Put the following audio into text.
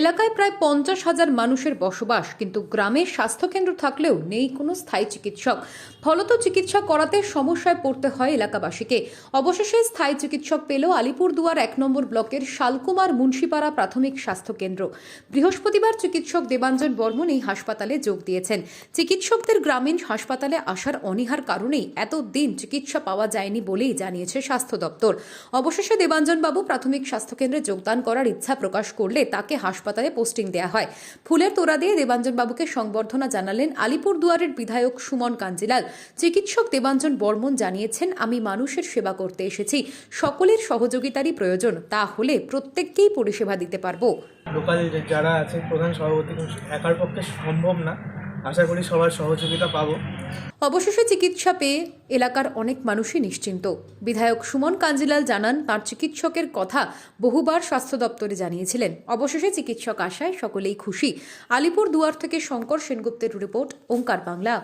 এলাকায় প্রায় পঞ্চাশ হাজার মানুষের বসবাস, কিন্তু গ্রামে স্বাস্থ্যকেন্দ্র থাকলেও নেই কোনো স্থায়ী চিকিৎসক। ফলত চিকিৎসা করাতে সমস্যায় পড়তে হয় এলাকাবাসীকে। অবশেষে স্থায়ী চিকিৎসক পেল আলিপুরদুয়ার এক নম্বর ব্লকের শালকুমার মুন্সিপাড়া প্রাথমিক স্বাস্থ্যকেন্দ্র। বৃহস্পতিবার চিকিৎসক দেবাঞ্জন বর্মন এই হাসপাতালে যোগ দিয়েছেন। চিকিৎসকদের গ্রামীণ হাসপাতালে আসার অনীহার কারণেই এত দিন চিকিৎসা পাওয়া যায়নি বলেই জানিয়েছে স্বাস্থ্য দপ্তর। অবশেষে দেবাঞ্জন বাবু প্রাথমিক স্বাস্থ্যকেন্দ্রে যোগদান করার ইচ্ছা প্রকাশ করলে তাকে হাসপাতালে পোস্টিং দেয়া হয়। ফুলের তোড়া দিয়ে দেবাঞ্জন বাবুকে সংবর্ধনা জানালেন আলিপুর দুয়ারের বিধায়ক সুমন কাঞ্জিলাল। চিকিৎসক দেবাঞ্জন বর্মন জানিয়েছেন, আমি মানুষের সেবা করতে এসেছি। সকলের সহযোগিতারই প্রয়োজন। তা হলে প্রত্যেককেই পরিষেবা দিতে পারব। লোকাল যারা আছে, প্রধান সভাপতি, একার পক্ষে সম্ভব না। আশা করি সবার সহযোগিতা পাবো। অবশেষে চিকিৎসা পেয়ে এলাকার অনেক মানুষই নিশ্চিন্ত। বিধায়ক সুমন কাঞ্জিলাল জানান, তার চিকিৎসকের কথা বহুবার স্বাস্থ্য দপ্তরে জানিয়েছিলেন। অবশেষে চিকিৎসক আসায় সকলেই খুশি। আলিপুর দুয়ার থেকে শঙ্কর সেনগুপ্তের রিপোর্ট, ওঙ্কার বাংলা।